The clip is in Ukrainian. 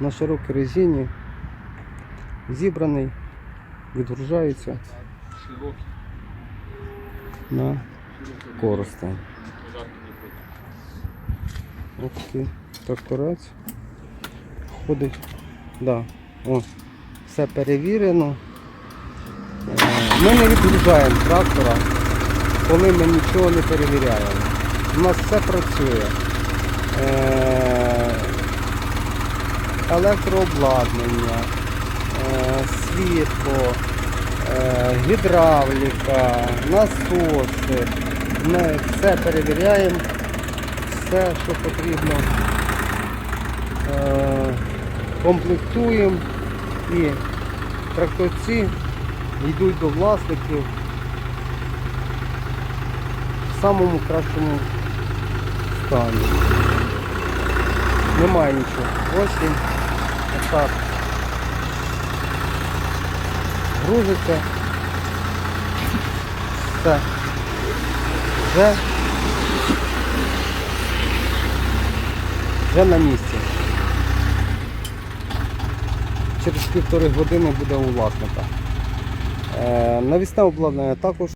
на широкій резині. Зібраний, відгружається на користень. Ось такий тракторець. Ходить. Да. О, все перевірено. Е, Ми не відгружаємо трактора, коли ми нічого не перевіряємо. У нас все працює. Електрообладнання, е, світло, е, гідравліка, насоси. Ми все перевіряємо все, що потрібно. Е, комплектуємо і тракторці йдуть до власників в самому кращому стані. Немає нічого. Ось він. Отак. Грузиться. Все. Вже вже на місці. Через півтори години буде у власника. Е, навісне обладнання також